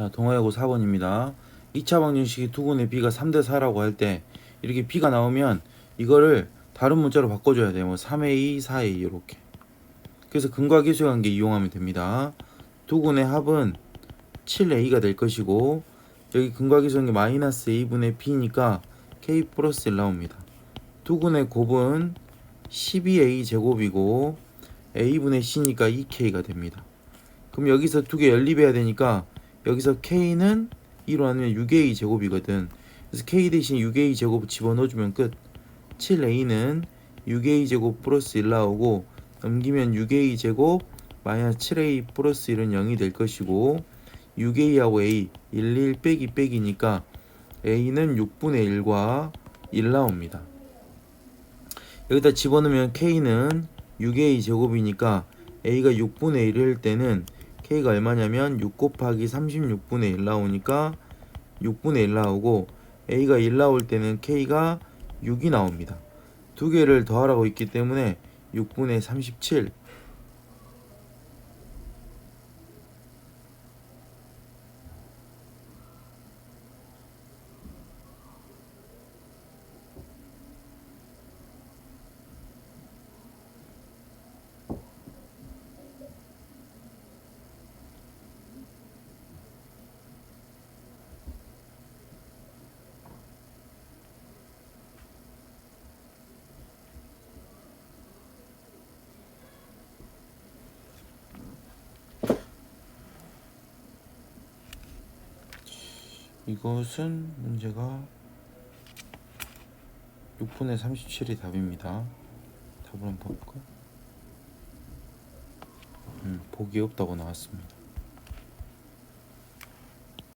자, 동아야구 4번입니다. 2차 방정식이 두근의 b가 3대 4라고 할 때 이렇게 b가 나오면 이거를 다른 문자로 바꿔줘야 돼요. 뭐 3a, 4a 이렇게. 그래서 근과 계수의 관계 이용하면 됩니다. 두근의 합은 7a가 될 것이고 여기 근과 계수의 관계 마이너스 a분의 b니까 k 플러스 1 나옵니다. 두근의 곱은 12a 제곱이고 a분의 c니까 2k가 됩니다. 그럼 여기서 두 개 연립해야 되니까 여기서 k는 2로 나누면 6a 제곱이거든. 그래서 k 대신 6a 제곱 집어넣어주면 끝. 7a는 6a 제곱 플러스 1 나오고 넘기면 6a 제곱 마이너스 7a 플러스 1은 0이 될 것이고 6a하고 a 1, 1 빼기 빼기니까 a는 6분의 1과 1 나옵니다. 여기다 집어넣으면 k는 6a 제곱이니까 a가 6분의 1일 때는 k가 얼마냐면 6 곱하기 36분의 1 나오니까 6분의 1 나오고 a가 1 나올 때는 k가 6이 나옵니다. 두 개를 더하라고 있기 때문에 6분의 37 이것은 문제가 6분의 37이 답입니다. 답을 한번 볼까? 음, 복이 없다고 나왔습니다.